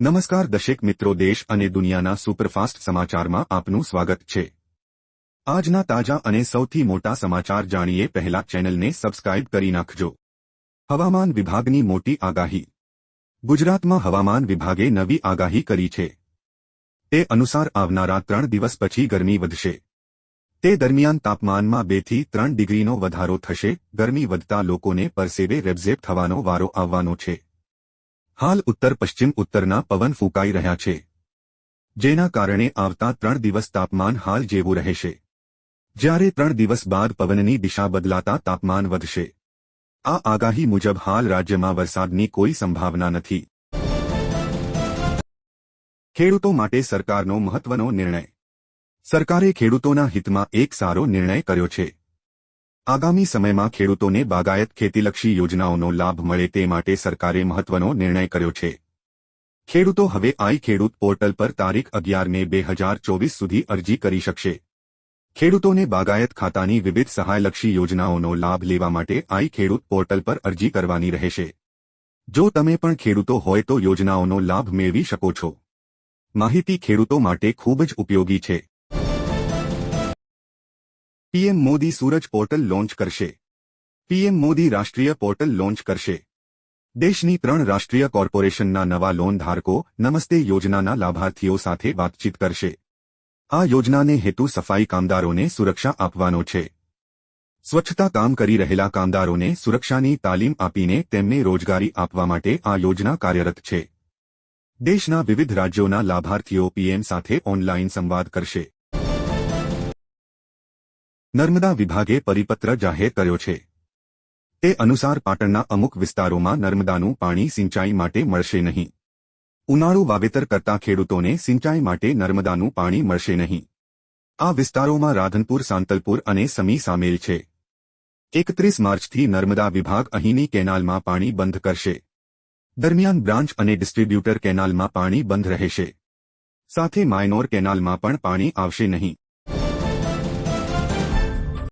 નમસ્કાર દશેક મિત્રો, દેશ અને દુનિયાના સુપરફાસ્ટ સમાચારમાં આપનું સ્વાગત છે. આજના તાજા અને સૌથી મોટા સમાચાર જાણીએ પહેલા ચેનલને સબસ્ક્રાઇબ કરી નાખજો. હવામાન વિભાગની મોટી આગાહી. ગુજરાતમાં હવામાન વિભાગે નવી આગાહી કરી છે. તે અનુસાર આવનારા ત્રણ દિવસ પછી ગરમી વધશે. તે દરમિયાન તાપમાનમાં બેથી ત્રણ ડિગ્રીનો વધારો થશે. ગરમી વધતા લોકોને પરસેવે રેબઝેબ થવાનો વારો આવવાનો છે. હાલ ઉત્તર પશ્ચિમ ઉત્તરના પવન ફૂંકાઈ રહ્યા છે. જેના કારણે આવતા ત્રણ દિવસ તાપમાન હાલ જેવું રહેશે. જ્યારે ત્રણ દિવસ બાદ પવનની દિશા બદલાતા તાપમાન વધશે. આ આગાહી મુજબ હાલ રાજ્યમાં વરસાદની કોઈ સંભાવના નથી. ખેડૂતો માટે સરકારનો મહત્વનો નિર્ણય. સરકારે ખેડૂતોના હિતમાં એક સારો નિર્ણય કર્યો છે. આગામી સમયમાં ખેડૂતોને બાગાયત ખેતીલક્ષી યોજનાઓનો લાભ મળે તે માટે સરકારે મહત્વનો નિર્ણય કર્યો છે. ખેડૂતો હવે આઈ ખેડૂત પોર્ટલ પર તારીખ અગિયાર મે બે હજાર ચોવીસ સુધી અરજી કરી શકશે. ખેડૂતોને બાગાયત ખાતાની વિવિધ સહાયલક્ષી યોજનાઓનો લાભ લેવા માટે આઈ ખેડૂત પોર્ટલ પર અરજી કરવાની રહેશે. જો તમે પણ ખેડૂતો હોય તો યોજનાઓનો લાભ મેળવી શકો છો. માહિતી ખેડૂતો માટે ખૂબ જ ઉપયોગી છે. PM Modi Suraj portal launch કરશે પીએમ મોદી રાષ્ટ્રીય પોર્ટલ લોન્ચ કરશે દેશની ત્રણ રાષ્ટ્રીય કોર્પોરેશનના નવા લોન ધારકો નમસ્તે યોજનાના લાભાર્થીઓ સાથે વાતચીત કરશે આ યોજનાને હેતુ સફાઈ કામદારોને સુરક્ષા આપવાનો છે સ્વચ્છતા કામ કરી રહેલા કામદારોને સુરક્ષાની તાલીમ આપીને તેમને રોજગારી આપવા માટે આ યોજના કાર્યરત છે દેશના વિવિધ રાજ્યોના લાભાર્થીઓ પીએમ સાથે ઓનલાઈન સંવાદ કરશે નર્મદા વિભાગે પરિપત્ર જાહેર કર્યો છે. તે અનુસાર પાટણના અમુક વિસ્તારોમાં નર્મદાનું પાણી સિંચાઈ માટે મળશે નહીં. ઉનાળુ વાવેતર કરતા ખેડૂતોને સિંચાઈ માટે નર્મદાનું પાણી મળશે નહીં. આ વિસ્તારોમાં રાધનપુર, સાંતલપુર અને સમી સામેલ છે. એકત્રીસ માર્ચથી નર્મદા વિભાગ અહીંની કેનાલમાં પાણી બંધ કરશે. દરમિયાન બ્રાન્ચ અને ડિસ્ટ્રીબ્યુટર કેનાલમાં પાણી બંધ રહેશે. સાથે માયનોર કેનાલમાં પણ પાણી આવશે નહીં.